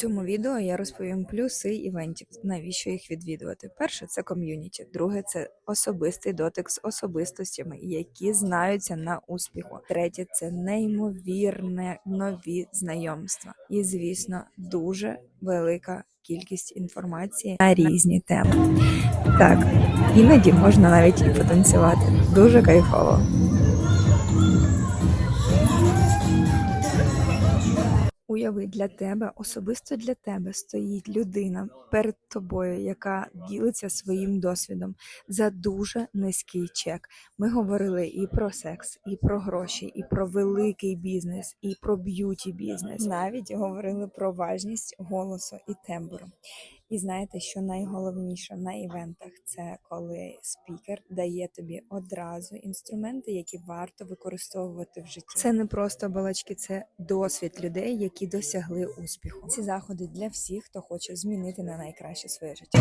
цьому відео я розповім плюси івентів, навіщо їх відвідувати. Перше це ком'юніті, друге це особистий дотик з особистостями, які знаються на успіху. Третє це неймовірне нові знайомства. І, звісно, дуже велика кількість інформації на різні теми. Так, іноді можна навіть і потанцювати. Дуже кайфово. Уяви, для тебе, особисто для тебе стоїть людина перед тобою, яка ділиться своїм досвідом за дуже низький чек. Ми говорили і про секс, і про гроші, і про великий бізнес, і про б'юті бізнес. Навіть говорили про важність голосу і тембру. І знаєте, що найголовніше на івентах це коли спікер дає тобі одразу інструменти, які варто використовувати в житті. Це не просто балачки, це досвід людей, які досягли успіху. Ці заходи для всіх, хто хоче змінити на найкраще своє життя.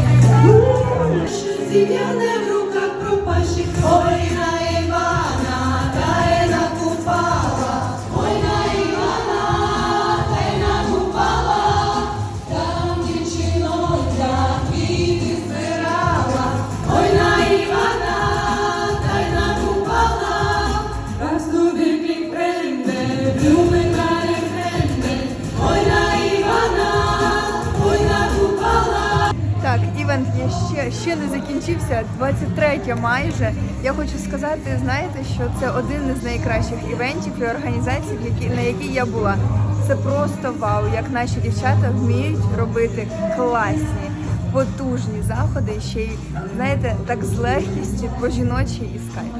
Івент є ще, ще не закінчився, 23 майже. Я хочу сказати, знаєте, що це один із найкращих івентів і організацій, які, на якій я була. Це просто вау, як наші дівчата вміють робити класні, потужні заходи, ще й знаєте, так з легкістю по жіночі і з кайфом.